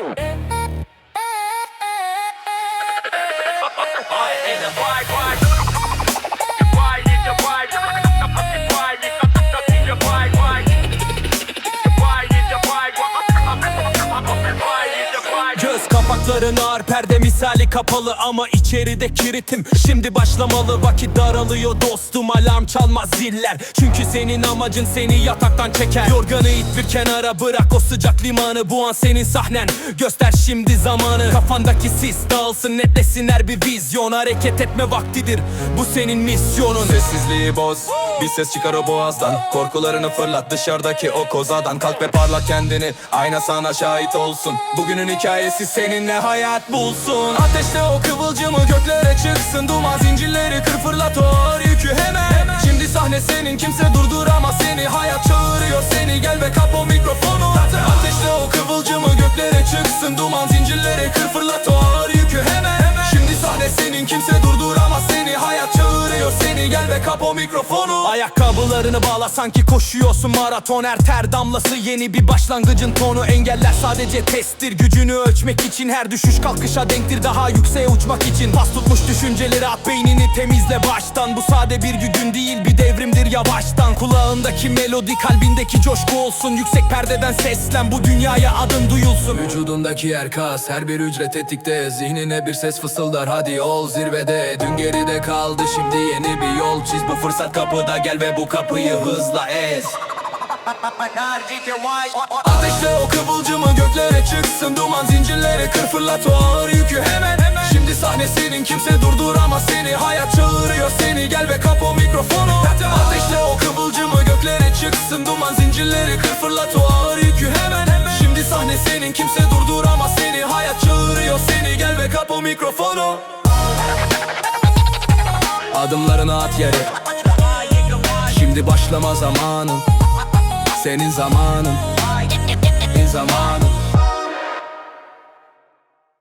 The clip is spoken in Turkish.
I'm in the black Omuzların ağır perde misali kapalı ama içeride kiritim. Şimdi başlamalı vakit daralıyor dostum. Alarm çalmaz ziller. Çünkü senin amacın seni yataktan çeker. Yorganı it bir kenara bırak o sıcak limanı Bu an senin sahnen. Göster şimdi zamanı. Kafandaki sis dağılsın netlesin her bir vizyon. Hareket etme vaktidir bu senin misyonun. Sessizliği boz Bir ses çıkar o boğazdan Korkularını fırlat dışarıdaki o kozadan. Kalk ve parlat kendini Ayna sana şahit olsun. Bugünün hikayesi seninle hayat bulsun. Ateşle o kıvılcımı göklere çıksın Duman zincirleri kır fırlat o ağır yükü hemen. Şimdi sahne senin kimse durduramaz seni. Hayat çağırıyor seni gel ve kap o seni gel ve kap o mikrofonu. Ayakkabılarını bağla sanki koşuyorsun maraton. Her ter damlası yeni bir başlangıcın tonu. Engeller sadece testtir gücünü ölçmek için. Her düşüş kalkışa denktir daha yükseğe uçmak için. Pas tutmuş düşünceleri at beynini temizle baştan. Bu sade bir gün değil bir devrimdir yavaştan. Kulağındaki melodi kalbindeki coşku olsun. Yüksek perdeden seslen bu dünyaya adın duyulsun. Vücudundaki her kas her bir hücre tetikte Zihnine bir ses fısıldar hadi ol zirvede. Dün geride kaldı şimdi yeni bir yol çiz. Bu fırsat kapıda. Gel ve bu kapıyı hızla ez. Ateşle o kıvılcımı göklere çıksın. Duman zincirleri kır fırlat o ağır yükü hemen Şimdi sahne senin kimse durduramaz seni. Hayat çağırıyor seni. Gel ve kap o mikrofonu. Ateşle o kıvılcımı göklere çıksın. Duman zincirleri kır fırlat o ağır yükü hemen. Şimdi sahne senin kimse durduramaz seni. Hayat çağırıyor seni. Gel ve kap o mikrofonu Adımlarını at yere. Şimdi başlama zamanın. Senin zamanın. Senin zamanın